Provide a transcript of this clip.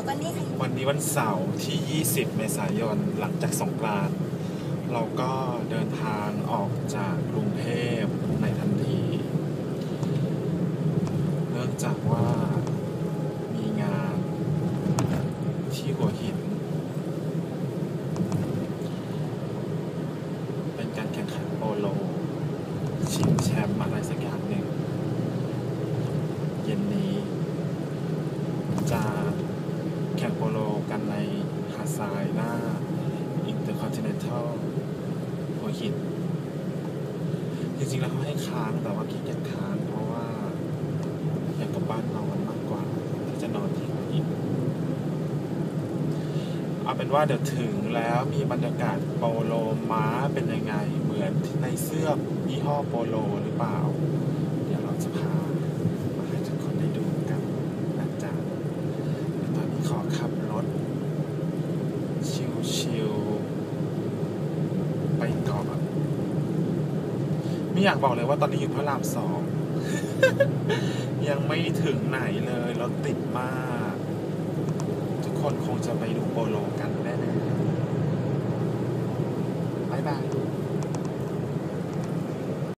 แล้วก็นี่วันนี้วันเสาร์ที่ 20 เมษายนหลังจากสงกรานต์เราก็เดินทางออกจากกรุงเทพในทันทีเนื่องจากว่ามีงานที่หัวหิน เป็นการแข่งขันโปโล ชิงแชมป์อะไรสักอย่างหนึ่ง เย็นนี้ จะแข่งโปโลกันใน หาดทรายหน้า Intercontinental หัวหินจริงๆแล้วเขาให้ค้างแต่ว่าขี้เกียจค้างเพราะว่า อยากกลับบ้านนอนมากกว่าที่จะนอนที่หัวหินเอาเป็นว่าเดี๋ยวถึงแล้วมีบรรยากาศโปโลม้าเป็นยังไง เหมือนในเสื้อยี่ห้อโปโลหรือเปล่า เดี๋ยวเราจะพามาให้ทุกคนได้ดูกันนะจ๊ะเดี๋ยวตอนนี้ขอขับรถ ชิวๆไปก่อน ไม่อยากบอกเลยว่าตอนนี้อยู่พระรามสองยังไม่ถึงไหนเลยรถติดมาก ทุกคนคงจะไปดูโปโลกันแน่ๆบ๊ายบาย